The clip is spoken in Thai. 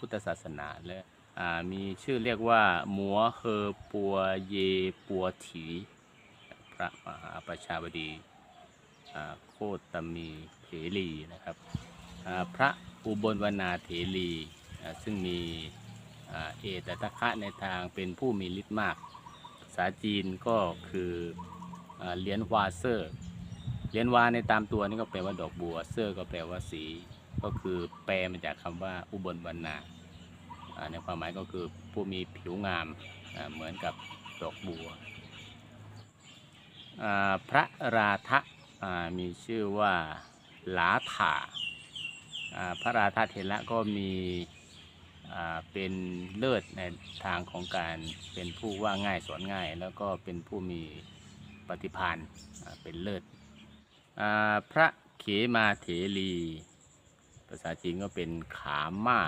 พุทธศาสนาและมีชื่อเรียกว่าหมัวเฮอปัวเยปัวถี พระมหาประชาบดีโคตมีเถรีนะครับพระอุบลวนาเถรีซึ่งมีอเอตตะคะในทางเป็นผู้มีฤทธิ์มาก ภาษาจีนก็คืออเหรียญวาเซอร์เหรียญวาในตามตัวนี่ก็แปลว่าดอกบัว เซอร์ก็แปลว่าสี ก็คือแปลมาจากคำว่าอุบลวรรณาอ่าในความหมายก็คือผู้มีผิวงามเหมือนกับดอกบัว พระราทะมีชื่อว่าหลาถาพระราทะเถระก็มีเป็นเลิศในทางของการเป็นผู้ว่าง่ายสอนง่าย แล้วก็เป็นผู้มีปฏิภาณอ่าเป็นเลิศอ่าพระเขมาเถรี ภาษาจีนก็เป็นขาม่า